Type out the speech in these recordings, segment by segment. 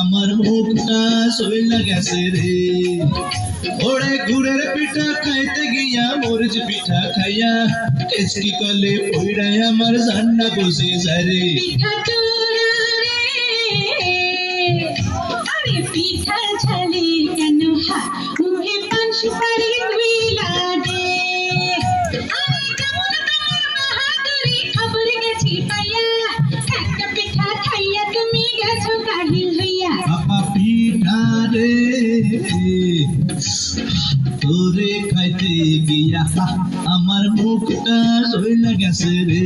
আমার মুখটা গেছে রে। ওরে গুড়ের পিঠা খাইতে গিয়া পিঠা খাইয়া, টেস্টি কলে পইড়াই আমার জান্না বসে যায় রে। পিঠা ছালে কেন হা মুখে পান সুপারি তুইলা দে আরে কেমন তোমার বাহাদুরি? খবর গেছি পাইয়া। একটা পিঠা খাইয়া তুমি গেছো কাহিল হইয়া। বাবা আমার মুখটা সইলা গেছে রে।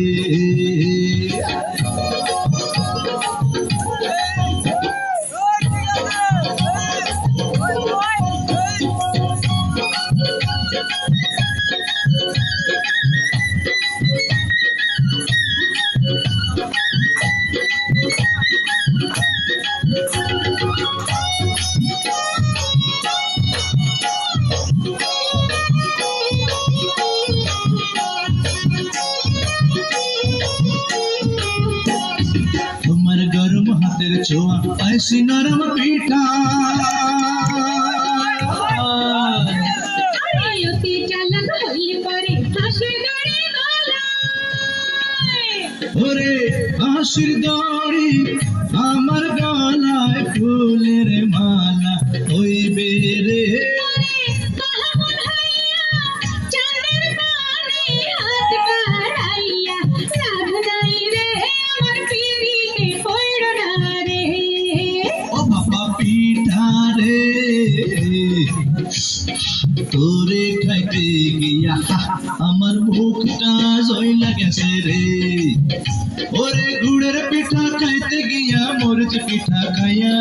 তোমার গরম হাতের ছোঁয়া পাইছি নরম পিঠা হাসির দড়ি আমার গলায় ফুলের মালা হইবে রে তোরে খাইতে গিয়া মুখটা জইলা গেছে রে ওরে গুড়ের পিঠা খাইতে গিয়া মরিচ পিঠা খাইয়া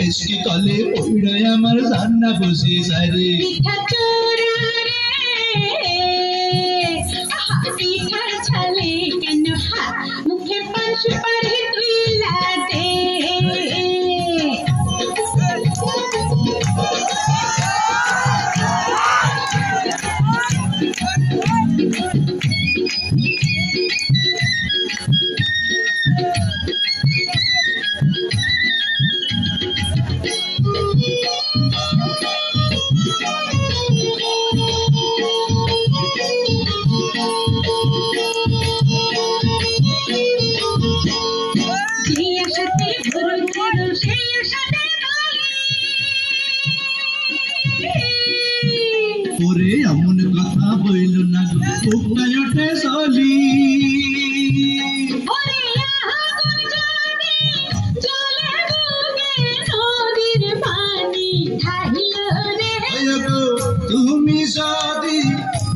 এসকি তলে পড়ায় আমার জান্না বসে যায় রে। পিঠা ছালে কেন মুখে পান রে। ওই গো তুমি যদি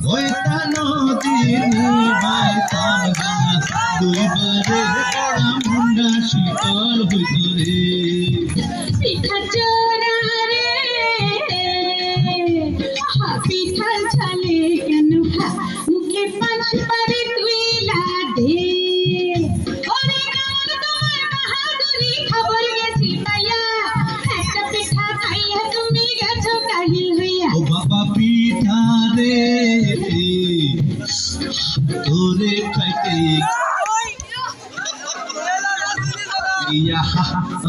হইতা নদীর নিবাইতাম জানা দুইবারে পড়া মুন্ডা শীতল হইত রে পিঠা চোরা রে, আহা, ছালে পিঠা রে তোরে খাইতে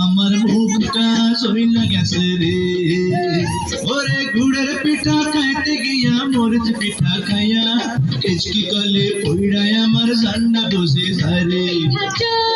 আমার মুখটা সইলা গেছে রে ওরে গুড়ের পিঠা খাইতে গিয়া মরিচ পিঠা খাইয়া কেচকি কলে পইড়ায় আমার জান্না বসে যায় রে পিঠা চোরা